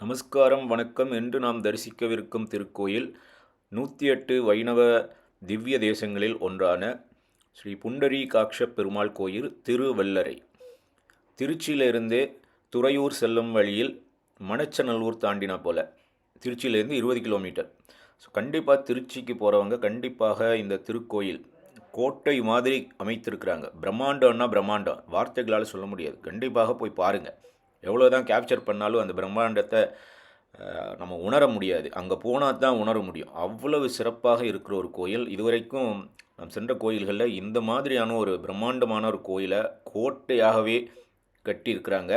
நமஸ்காரம் வணக்கம் என்று நாம் தரிசிக்கவிருக்கும் திருக்கோயில் நூற்றி எட்டு வைணவ திவ்ய தேசங்களில் ஒன்றான ஸ்ரீ புண்டரீகாட்ச பெருமாள் கோயில் திருவல்லரை. திருச்சியிலிருந்து துறையூர் செல்லும் வழியில் மணச்சநல்லூர் தாண்டினா போல். திருச்சியிலேருந்து இருபது கிலோமீட்டர். ஸோ கண்டிப்பாக திருச்சிக்கு போகிறவங்க கண்டிப்பாக இந்த திருக்கோயில் கோட்டை மாதிரி அமைத்திருக்கிறாங்க. பிரம்மாண்டம்னா பிரம்மாண்டம். வார்த்தைகளால் சொல்ல முடியாது. கண்டிப்பாக போய் பாருங்கள் எவ்வளோ தான் கேப்சர் பண்ணாலும் அந்த பிரம்மாண்டத்தை நம்ம உணர முடியாது. அங்கே போனால் தான் உணர முடியும். அவ்வளவு சிறப்பாக இருக்கிற ஒரு கோயில். இதுவரைக்கும் நாம் சென்ற கோயில்களில் இந்த மாதிரியான ஒரு பிரம்மாண்டமான ஒரு கோயிலை கோட்டையாகவே கட்டியிருக்கிறாங்க.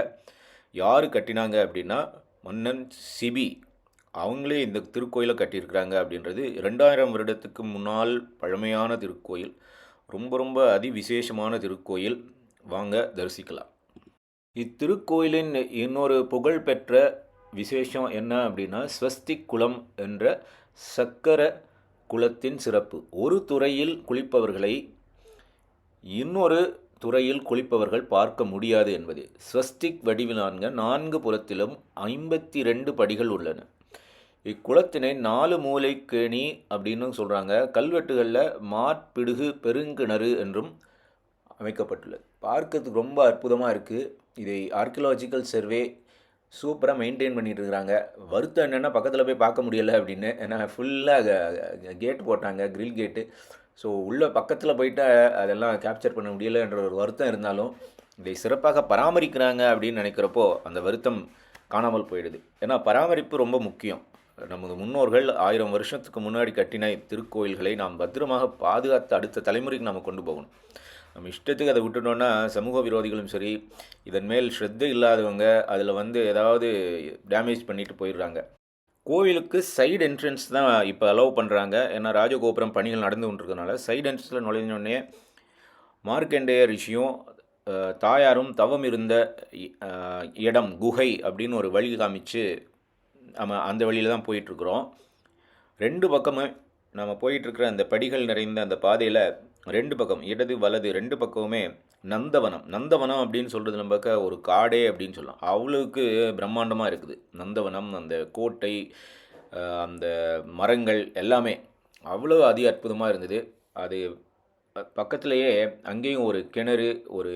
யார் கட்டினாங்க அப்படின்னா மன்னன் சிபி. அவங்களே இந்த திருக்கோயிலை கட்டியிருக்கிறாங்க அப்படின்றது ரெண்டாயிரம் வருடத்துக்கு முன்னால் பழமையான திருக்கோயில். ரொம்ப ரொம்ப அதிவிசேஷமான திருக்கோயில். வாங்க தரிசிக்கலாம். இத்திருக்கோயிலின் இன்னொரு புகழ்பெற்ற விசேஷம் என்ன அப்படின்னா ஸ்வஸ்தி குளம் என்ற சக்கர குலத்தின் சிறப்பு. ஒரு துறையில் குளிப்பவர்களை இன்னொரு துறையில் குளிப்பவர்கள் பார்க்க முடியாது என்பது. ஸ்வஸ்திக் வடிவிலான நான்கு புறத்திலும் ஐம்பத்தி ரெண்டு படிகள் உள்ளன. இக்குளத்தினை நாலு மூலை கேணி அப்படின்னு சொல்கிறாங்க கல்வெட்டுகளில் மாற்பிடுகு பெருங்கிணறு என்றும் அமைக்கப்பட்டுள்ளது. பார்க்கறதுக்கு ரொம்ப அற்புதமாக இருக்குது இதை ஆர்கியலாஜிக்கல் சர்வே சூப்பராக மெயின்டைன் பண்ணிட்டு இருக்கிறாங்க வருத்தம் என்னென்னா பக்கத்தில் போய் பார்க்க முடியலை அப்படின்னு. ஏன்னா ஃபுல்லாக கேட் போட்டாங்க க்ரில் கேட்டு ஸோ உள்ள பக்கத்தில் போயிட்டு அதெல்லாம் கேப்சர் பண்ண முடியலைன்ற ஒரு வருத்தம் இருந்தாலும் இதை சிறப்பாக பராமரிக்கிறாங்க அப்படின்னு நினைக்கிறப்போ அந்த வருத்தம் காணாமல் போயிடுது. ஏன்னா பராமரிப்பு ரொம்ப முக்கியம். நமது முன்னோர்கள் ஆயிரம் வருஷத்துக்கு முன்னாடி கட்டின திருக்கோயில்களை நாம் பத்திரமாக பாதுகாத்து அடுத்த தலைமுறைக்கு நாம் கொண்டு போகணும். நம்ம இஷ்டத்துக்கு அதை விட்டுட்டோன்னா சமூக விரோதிகளும் சரி இதன் மேல் ஸ்ரத்தை இல்லாதவங்க அதில் வந்து ஏதாவது டேமேஜ் பண்ணிட்டு போயிடுறாங்க. கோவிலுக்கு சைடு என்ட்ரன்ஸ் தான் இப்போ அலோவ் பண்ணுறாங்க ஏன்னா ராஜகோபுரம் பணிகள் நடந்து கொண்டிருக்கனால சைடு என்ட்ரன்ஸில் நுழைஞ்சோடனே மார்க்கண்டேய ரிஷியும் தாயாரும் தவம் இருந்த இ- இடம் குகை அப்படின்னு ஒரு வழி காமிச்சு நம்ம அந்த வழியில் தான் போயிட்டுருக்குறோம் ரெண்டு பக்கமும் நம்ம போயிட்டுருக்கிற அந்த படிகள் நிறைந்த அந்த பாதையில் ரெண்டு பக்கம் இடது வலது ரெண்டு பக்கமுமே நந்தவனம். நந்தவனம் அப்படின்னு சொல்கிறது நம்ம ஒரு காடே அப்படின்னு சொல்லலாம். அவ்வளவுக்கு பிரம்மாண்டமாக இருக்குது. நந்தவனம் அந்த கோட்டை அந்த மரங்கள் எல்லாமே அவ்வளோ அதி அற்புதமாக இருந்தது. அது பக்கத்துலேயே பக்கத்திலேயே அங்கேயும் ஒரு கிணறு ஒரு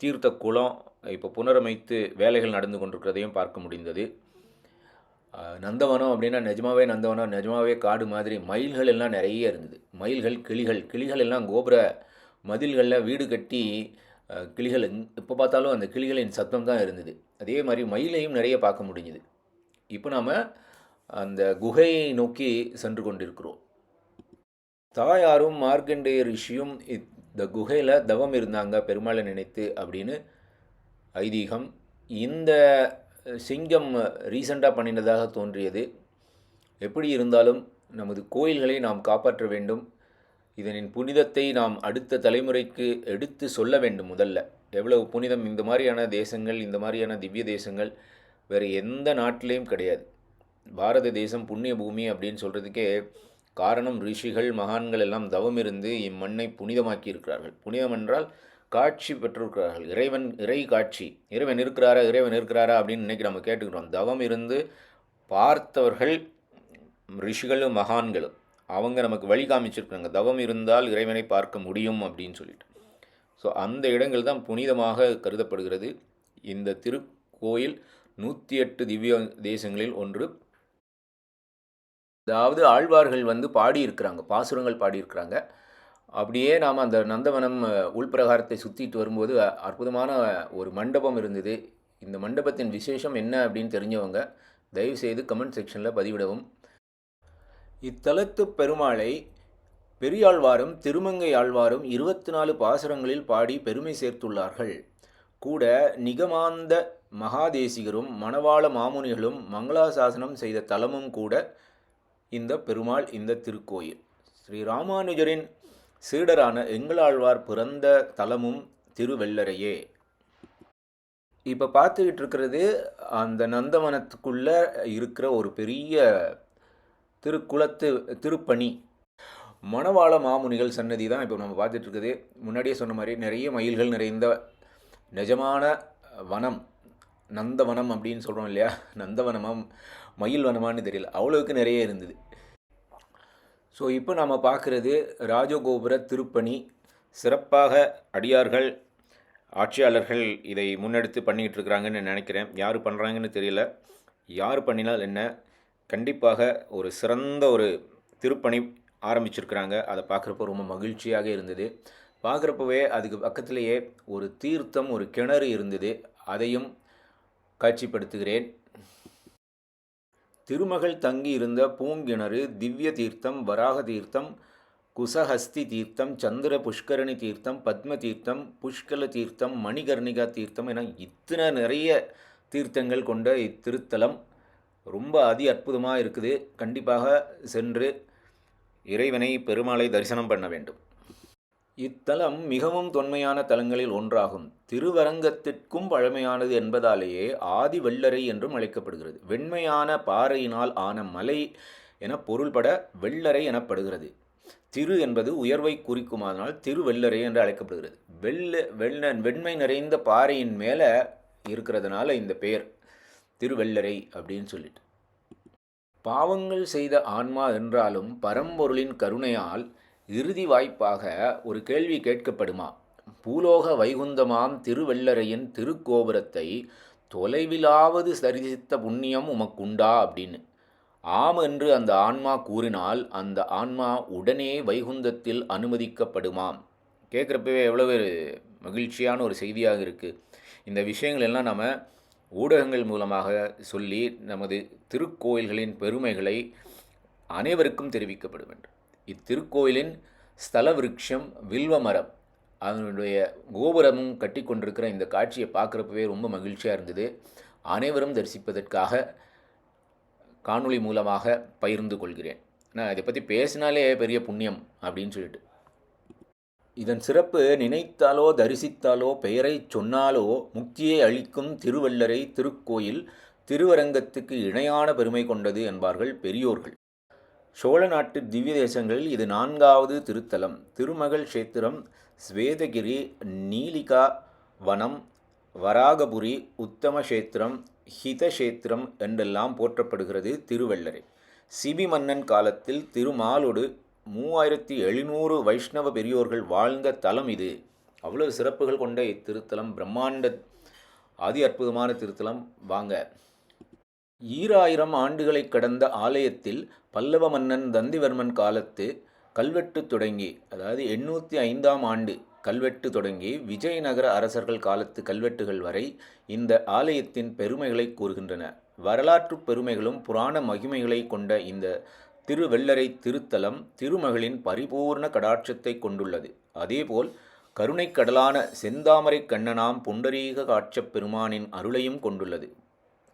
தீர்த்த குளம் இப்போ புனரமைத்து வேலைகள் நடந்து கொண்டிருக்கிறதையும் பார்க்க முடிந்தது. நந்தவனம் அப்படின்னா நிஜமாவே நந்தவனம் நிஜமாவே காடு மாதிரி மயில்கள் எல்லாம் நிறைய இருந்தது. மயில்கள் கிளிகள் கிளிகள் எல்லாம் கோபுர மதில்களில் வீடு கட்டி கிளிகள் எப்போ பார்த்தாலும் அந்த கிளிகளின் சத்தம் தான் இருந்தது. அதே மாதிரி மயிலையும் நிறைய பார்க்க முடிஞ்சுது. இப்போ நாம் அந்த குகையை நோக்கி சென்று கொண்டிருக்கிறோம். தாயாரும் மார்க்கண்டேய ரிஷியும் இந்த குகையில் தவம் இருந்தாங்க பெருமாளை நினைத்து அப்படின்னு ஐதீகம் இந்த சிங்கம் ரீசண்டாக பண்ணினதாக தோன்றியது. எப்படி இருந்தாலும் நமது கோயில்களை நாம் காப்பாற்ற வேண்டும். இதனின் புனிதத்தை நாம் அடுத்த தலைமுறைக்கு எடுத்து சொல்ல வேண்டும் முதல்ல. எவ்வளவு புனிதம் இந்த மாதிரியான தேசங்கள் இந்த மாதிரியான திவ்ய தேசங்கள் வேறு எந்த நாட்டிலையும் கிடையாது. பாரத தேசம் புண்ணிய பூமி அப்படின்னு சொல்கிறதுக்கே காரணம் ரிஷிகள் மகான்கள் எல்லாம் தவம் இருந்து இம்மண்ணை புனிதமாக்கி இருக்கிறார்கள் புனிதம் என்றால் காட்சி பெற்றிருக்கிறார்கள். இறைவன் இறை காட்சி. இறைவன் இருக்கிறாரா இறைவன் இருக்கிறாரா அப்படின்னு இன்றைக்கி நம்ம கேட்டுக்கிறோம். தவம் இருந்து பார்த்தவர்கள் ரிஷிகளும் மகான்களும் அவங்க நமக்கு வழி காமிச்சிருக்காங்க. தவம் இருந்தால் இறைவனை பார்க்க முடியும் அப்படின்னு சொல்லிட்டு. ஸோ அந்த இடங்கள் தான் புனிதமாக கருதப்படுகிறது. இந்த திருக்கோயில் நூற்றி எட்டு திவ்ய தேசங்களில் ஒன்று. அதாவது ஆழ்வார்கள் வந்து பாடியிருக்கிறாங்க பாசுரங்கள் பாடியிருக்கிறாங்க. அப்படியே நாம் அந்த நந்தவனம் உள்பிரகாரத்தை சுற்றிட்டு வரும்போது அற்புதமான ஒரு மண்டபம் இருந்தது. இந்த மண்டபத்தின் விசேஷம் என்ன அப்படின்னு தெரிஞ்சவங்க தயவுசெய்து கமெண்ட் செக்ஷனில் பதிவிடவும். இத்தலத்து பெருமாளை பெரியாழ்வாரும் திருமங்கை ஆழ்வாரும் இருபத்தி நாலு பாசுரங்களில் பாடி பெருமை சேர்த்துள்ளார்கள். கூட நிகமாந்த மகாதேசிகரும் மணவாள மாமுனிகளும் மங்களாசாசனம் செய்த தலமும் கூட இந்த பெருமாள் இந்த திருக்கோயில். ஸ்ரீ ராமானுஜரின் சீடரான எங்களாழ்வார் பிறந்த தலமும் திருவெள்ளரையே இப்போ பார்த்துக்கிட்டு இருக்கிறது அந்த நந்தவனத்துக்குள்ளே இருக்கிற ஒரு பெரிய திருக்குளத்து திருப்பணி. மணவாள மாமுனிகள் சன்னதி தான் இப்போ நம்ம பார்த்துட்டு இருக்குது முன்னாடியே சொன்ன மாதிரி நிறைய மயில்கள் நிறைந்த நிஜமான வனம் நந்தவனம் அப்படின்னு சொல்கிறோம் இல்லையா? நந்தவனமாக மயில் வனமான்னு தெரியல. அவ்வளோவுக்கு நிறைய இருந்தது. ஸோ இப்போ நாம் பார்க்குறது ராஜகோபுர திருப்பணி. சிறப்பாக அடியார்கள் ஆட்சியாளர்கள் இதை முன்னெடுத்து பண்ணிக்கிட்டு இருக்கிறாங்கன்னு நினைக்கிறேன். யார் பண்ணுறாங்கன்னு தெரியல. யார் பண்ணினால் என்ன? கண்டிப்பாக ஒரு சிறந்த ஒரு திருப்பணி ஆரம்பிச்சிருக்கிறாங்க. அதை பார்க்குறப்ப ரொம்ப மகிழ்ச்சியாக இருந்தது. பார்க்குறப்பவே அதுக்கு பக்கத்திலேயே ஒரு தீர்த்தம் ஒரு கிணறு இருந்தது. அதையும் காட்சிப்படுத்துகிறேன். திருமகள் தங்கி இருந்த பூங்கிணறு திவ்ய தீர்த்தம் வராக தீர்த்தம் குசஹஸ்தி தீர்த்தம் சந்திர புஷ்கரணி தீர்த்தம் பத்ம தீர்த்தம் புஷ்கல தீர்த்தம் மணிகர்ணிகா தீர்த்தம் என இத்தனை நிறைய தீர்த்தங்கள் கொண்ட இத்திருத்தலம். ரொம்ப அதி அற்புதமாக இருக்குது. கண்டிப்பாக சென்று இறைவனை பெருமாளை தரிசனம் பண்ண வேண்டும். இத்தலம் மிகவும் தொன்மையான தலங்களில் ஒன்றாகும். திருவரங்கத்திற்கும் பழமையானது என்பதாலேயே ஆதி வெள்ளரை என்றும் அழைக்கப்படுகிறது. வெண்மையான பாறையினால் ஆன மலை என பொருள்பட வெள்ளரை எனப்படுகிறது. திரு என்பது உயர்வை குறிக்குமானால் திருவெள்ளரை என்று அழைக்கப்படுகிறது. வெள்ள வெள்ள வெண்மை நிறைந்த பாறையின் மேலே இருக்கிறதுனால இந்த பெயர் திருவெள்ளரை அப்படின்னு சொல்லிட்டு. பாவங்கள் செய்த ஆன்மா என்றாலும் பரம்பொருளின் கருணையால் இறுதி வாய்ப்பாக ஒரு கேள்வி கேட்கப்படுமா? பூலோக வைகுந்தமாம் திருவெள்ளரையின் திருக்கோபுரத்தை தொலைவிலாவது சரிசித்த புண்ணியம் உமக்குண்டா? அப்படின்னு. ஆம் என்று அந்த ஆன்மா கூறினால் அந்த ஆன்மா உடனே வைகுந்தத்தில் அனுமதிக்கப்படுமாம். கேட்குறப்பவே எவ்வளவு மகிழ்ச்சியான ஒரு செய்தியாக இருக்குது இந்த விஷயங்கள் எல்லாம் நம்ம ஊடகங்கள் மூலமாக சொல்லி நமது திருக்கோயில்களின் பெருமைகளை அனைவருக்கும் தெரிவிக்கப்பட வேண்டும் இத்திருக்கோயிலின் ஸ்தல விருட்சம் வில்வ மரம் அதனுடைய கோபுரமும் கட்டி கொண்டிருக்கிற இந்த காட்சியை பார்க்குறப்பவே ரொம்ப மகிழ்ச்சியாக இருந்தது. அனைவரும் தரிசிப்பதற்காக காணொளி மூலமாக பகிர்ந்து கொள்கிறேன். நான் இதை பற்றி பேசினாலே பெரிய புண்ணியம் அப்படின்னு சொல்லிட்டு. இதன் சிறப்பு நினைத்தாலோ தரிசித்தாலோ பெயரை சொன்னாலோ முக்தியை அளிக்கும் திருவள்ளரை திருக்கோயில் திருவரங்கத்துக்கு இணையான பெருமை கொண்டது என்பார்கள் பெரியோர்கள். சோழ நாட்டு திவ்ய தேசங்களில் இது நான்காவது திருத்தலம். திருமகள் கஷேத்திரம் ஸ்வேதகிரி நீலிகா வனம் வராகபுரி உத்தமக்ஷேத்திரம் ஹிதக்ஷேத்திரம் என்றெல்லாம் போற்றப்படுகிறது திருவள்ளரை. சிபி மன்னன் காலத்தில் திருமாலோடு மூவாயிரத்தி எழுநூறு வைஷ்ணவ பெரியோர்கள் வாழ்ந்த தலம் இது. அவ்வளவு சிறப்புகள் கொண்ட இத்திருத்தலம் பிரம்மாண்ட அதி அற்புதமான திருத்தலம். வாங்க. ஈராயிரம் ஆண்டுகளை கடந்த ஆலயத்தில் பல்லவ மன்னன் தந்திவர்மன் காலத்து கல்வெட்டு தொடங்கி அதாவது எண்ணூற்றி ஐந்தாம் ஆண்டு கல்வெட்டு தொடங்கி விஜயநகர அரசர்கள் காலத்து கல்வெட்டுகள் வரை இந்த ஆலயத்தின் பெருமைகளை கூறுகின்றன. வரலாற்று பெருமைகளும் புராண மகிமைகளை கொண்ட இந்த திருவெள்ளரை திருத்தலம் திருமகளின் பரிபூர்ண கடாட்சத்தை கொண்டுள்ளது. அதேபோல் கருணைக்கடலான செந்தாமரை கண்ணனாம் புண்டரீக காட்சப் பெருமானின் அருளையும் கொண்டுள்ளது.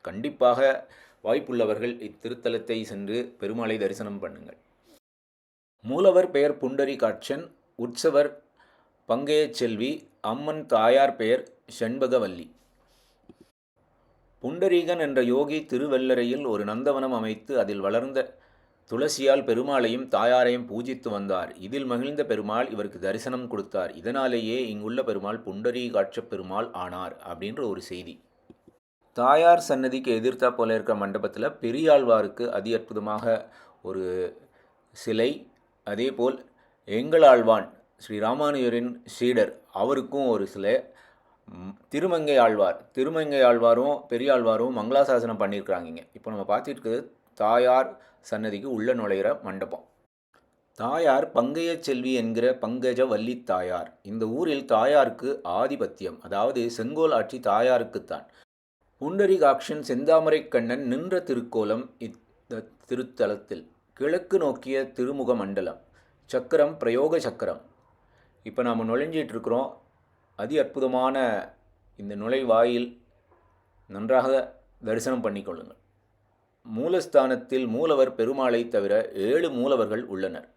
கண்டிப்பாக வாய்ப்புள்ளவர்கள் இத்திருத்தலத்தை சென்று பெருமாளை தரிசனம் பண்ணுங்கள். மூலவர் பெயர் புண்டரி காட்சன் உற்சவர் பங்கைய செல்வி அம்மன் தாயார் பெயர் செண்பகவல்லி. புண்டரீகன் என்ற யோகி திருவெல்லரையில் ஒரு நந்தவனம் அமைத்து அதில் வளர்ந்த துளசியால் பெருமாளையும் தாயாரையும் பூஜித்து வந்தார். இதில் மகிழ்ந்த பெருமாள் இவருக்கு தரிசனம் கொடுத்தார். இதனாலேயே இங்குள்ள பெருமாள் புண்டரீ காட்சப் பெருமாள் ஆனார் அப்படின்ற ஒரு செய்தி. தாயார் சன்னதிக்கு எதிர்த்தா போல இருக்கிற மண்டபத்தில் பெரியாழ்வாருக்கு அதி அற்புதமாக ஒரு சிலை அதேபோல் எங்களாழ்வான் ஸ்ரீ ராமானுஜரின் சீடர் அவருக்கும் ஒரு சிலை திருமங்கை ஆழ்வார். திருமங்கை ஆழ்வாரும் பெரியாழ்வாரும் மங்களாசாசனம் பண்ணியிருக்கிறாங்க இங்கே. இப்போ நம்ம பார்த்துட்டு தாயார் சன்னதிக்கு உள்ள நுழையிற மண்டபம். தாயார் பங்கைய செல்வி என்கிற பங்கஜ வள்ளி தாயார். இந்த ஊரில் தாயாருக்கு ஆதிபத்தியம் அதாவது செங்கோல் ஆட்சி தாயாருக்குத்தான். புண்டரிகாக்ஷன் செந்தாமரை கண்ணன் நின்ற திருக்கோலம் இந்த திருத்தலத்தில் கிழக்கு நோக்கிய திருமுக மண்டலம் சக்கரம் பிரயோக சக்கரம். இப்போ நாம் நுழைஞ்சிட்ருக்கிறோம் அதி அற்புதமான இந்த நுழைவாயில் நன்றாக தரிசனம் பண்ணிக்கொள்ளுங்கள் மூலஸ்தானத்தில் மூலவர் பெருமாளை தவிர ஏழு மூலவர்கள் உள்ளனர்.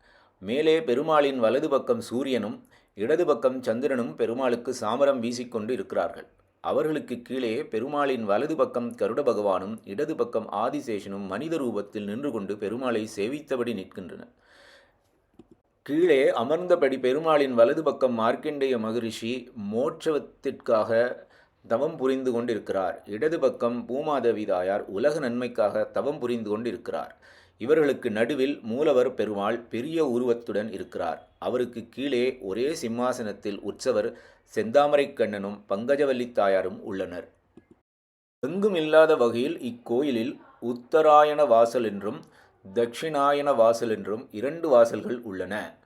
மேலே பெருமாளின் வலது பக்கம் சூரியனும் இடது பக்கம் சந்திரனும் பெருமாளுக்கு சாமரம் வீசிக்கொண்டு இருக்கிறார்கள். அவர்களுக்கு கீழே பெருமாளின் வலது பக்கம் கருட பகவானும் இடது பக்கம் ஆதிசேஷனும் மனித ரூபத்தில் நின்று கொண்டு பெருமாளை சேவித்தபடி நிற்கின்றனர் கீழே அமர்ந்தபடி பெருமாளின் வலது பக்கம் மார்க்கண்டேய மகரிஷி மோட்சத்திற்காக தவம் புரிந்து கொண்டிருக்கிறார். இடது பக்கம் பூமாதேவி தாயார் உலக நன்மைக்காக தவம் புரிந்து கொண்டிருக்கிறார். இவர்களுக்கு நடுவில் மூலவர் பெருமாள் பெரிய உருவத்துடன் இருக்கிறார். அவருக்கு கீழே ஒரே சிம்மாசனத்தில் உற்சவர் செந்தாமரை கண்ணனும் பங்கஜவல்லி தாயாரும் உள்ளனர். எங்கும் இல்லாத வகையில் இக்கோயிலில் உத்தராயண வாசல் என்றும் தட்சிணாயன வாசல் என்றும் இரண்டு வாசல்கள் உள்ளன.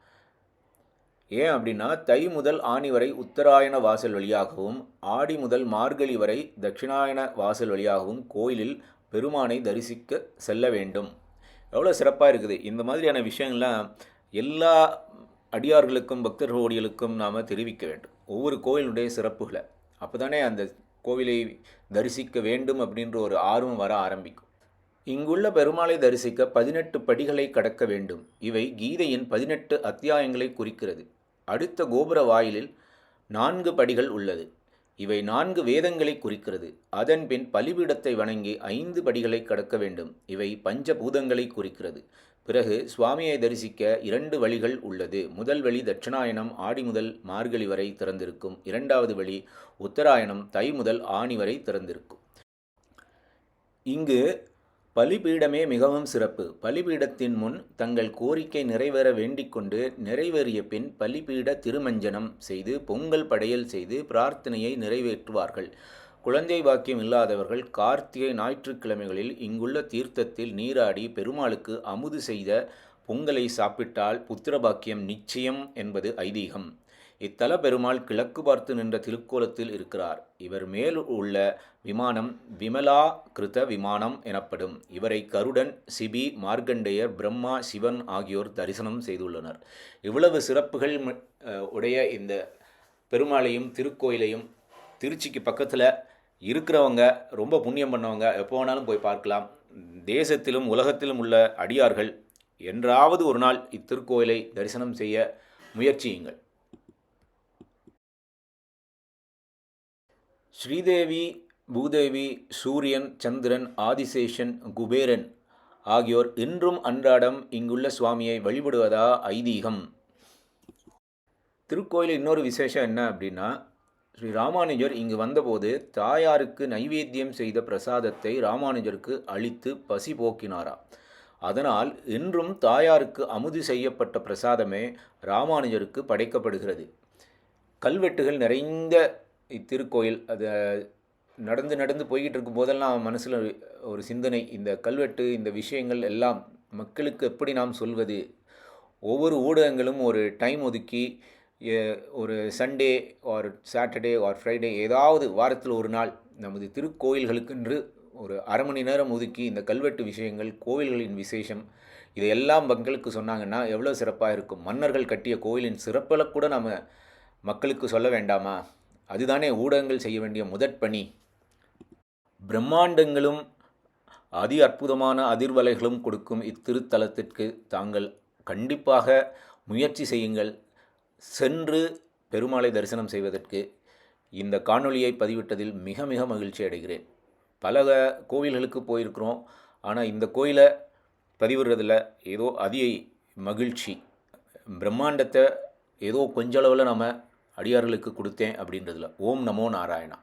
ஏன் அப்படின்னா தை முதல் ஆணி வரை உத்தராயண வாசல் வழியாகவும் ஆடி முதல் மார்கழி வரை தட்சிணாயன வாசல் வழியாகவும் கோயிலில் பெருமானை தரிசிக்க செல்ல வேண்டும். எவ்வளோ சிறப்பாக இருக்குது. இந்த மாதிரியான விஷயங்கள்லாம் எல்லா அடியார்களுக்கும் பக்தர்களுக்கும் நாம் தெரிவிக்க வேண்டும். ஒவ்வொரு கோயிலுடைய சிறப்புகளை. அப்போ தானே அந்த கோவிலை தரிசிக்க வேண்டும் அப்படின்ற ஒரு ஆர்வம் வர ஆரம்பிக்கும். இங்குள்ள பெருமாளை தரிசிக்க பதினெட்டு படிகளை கடக்க வேண்டும். இவை கீதையின் பதினெட்டு அத்தியாயங்களை குறிக்கிறது. அடுத்த கோபுர வாயிலில் நான்கு படிகள் உள்ளது. இவை நான்கு வேதங்களை குறிக்கிறது. அதன் பின் பலிபீடத்தை வணங்கி ஐந்து படிகளை கடக்க வேண்டும். இவை பஞ்சபூதங்களை குறிக்கிறது. பிறகு சுவாமியை தரிசிக்க இரண்டு வழிகள் உள்ளது. முதல் வழி தட்சிணாயனம் ஆடி முதல் மார்கழி வரை திறந்திருக்கும். இரண்டாவது வழி உத்தராயணம் தை முதல் ஆணி வரை திறந்திருக்கும். இங்கு பலிபீடமே மிகவும் சிறப்பு. பலிபீடத்தின் முன் தங்கள் கோரிக்கை நிறைவேற வேண்டிக்கொண்டு நிறைவேறிய பின் பலிபீட திருமஞ்சனம் செய்து பொங்கல் படையல் செய்து பிரார்த்தனையை நிறைவேற்றுவார்கள். குழந்தை பாக்கியம் இல்லாதவர்கள் கார்த்திகை ஞாயிற்றுக்கிழமைகளில் இங்குள்ள தீர்த்தத்தில் நீராடி பெருமாளுக்கு அமுது செய்த பொங்கலை சாப்பிட்டால் புத்திரபாக்கியம் நிச்சயம் என்பது ஐதீகம். இத்தல பெருமாள் கிழக்கு பார்த்து நின்ற திருக்கோலத்தில் இருக்கிறார். இவர் மேல் உள்ள விமானம் விமலா கிருத விமானம் எனப்படும். இவரை கருடன் சிபி மார்க்கண்டேயர் பிரம்மா சிவன் ஆகியோர் தரிசனம் செய்துள்ளனர். இவ்வளவு சிறப்புகள் உடைய இந்த பெருமாளையும் திருக்கோயிலையும் திருச்சிக்கு பக்கத்தில் இருக்கிறவங்க ரொம்ப புண்ணியம் பண்ணவங்க எப்போ வேணாலும் போய் பார்க்கலாம். தேசத்திலும் உலகத்திலும் உள்ள அடியார்கள் என்றாவது ஒரு நாள் இத்திருக்கோயிலை தரிசனம் செய்ய முயற்சியுங்கள். ஸ்ரீதேவி பூதேவி சூரியன் சந்திரன் ஆதிசேஷன் குபேரன் ஆகியோர் இன்றும் அன்றாடம் இங்குள்ள சுவாமியை வழிபடுவதா ஐதீகம். திருக்கோயில் இன்னொரு விசேஷம் என்ன அப்படின்னா ஸ்ரீ ராமானுஜர் இங்கு வந்தபோது தாயாருக்கு நைவேத்தியம் செய்த பிரசாதத்தை ராமானுஜருக்கு அளித்து பசி போக்கினாரா. அதனால் இன்றும் தாயாருக்கு அமுது செய்யப்பட்ட பிரசாதமே ராமானுஜருக்கு படைக்கப்படுகிறது. கல்வெட்டுகள் நிறைந்த இத்திருக்கோயில் அது நடந்து நடந்து போய்கிட்டு இருக்கும் போதெல்லாம் மனசில் ஒரு சிந்தனை. இந்த கல்வெட்டு இந்த விஷயங்கள் எல்லாம் மக்களுக்கு எப்படி நாம் சொல்வது? ஒவ்வொரு ஊடகங்களும் ஒரு டைம் ஒதுக்கி ஒரு Sunday or Saturday or Friday ஏதாவது வாரத்தில் ஒரு நாள் நமது திருக்கோயில்களுக்கென்று ஒரு அரை மணி நேரம் ஒதுக்கி இந்த கல்வெட்டு விஷயங்கள் கோவில்களின் விசேஷம் இதையெல்லாம் மக்களுக்கு சொன்னாங்கன்னா எவ்வளோ சிறப்பாக இருக்கும். மன்னர்கள் கட்டிய கோயிலின் சிறப்பில் கூட நம்ம மக்களுக்கு சொல்ல வேண்டாமா? அதுதானே ஊடகங்கள் செய்ய வேண்டிய முதற்பணி பிரம்மாண்டங்களும் அதி அற்புதமான அதிர்வலைகளும் கொடுக்கும் இத்திருத்தலத்திற்கு தாங்கள் கண்டிப்பாக முயற்சி செய்யுங்கள். சென்று பெருமாளை தரிசனம் செய்வதற்கு இந்த காணொளியை பதிவிட்டதில் மிக மிக மகிழ்ச்சி அடைகிறேன். பல கோவில்களுக்கு போயிருக்கிறோம். ஆனால் இந்த கோயிலை பதிவிடுறதில் ஏதோ அதி மகிழ்ச்சி. பிரம்மாண்டத்தை ஏதோ கொஞ்சளவில் நம்ம அடியார்களுக்கு கொடுத்தேன் அப்படின்றதுல. ஓம் நமோ நாராயணா.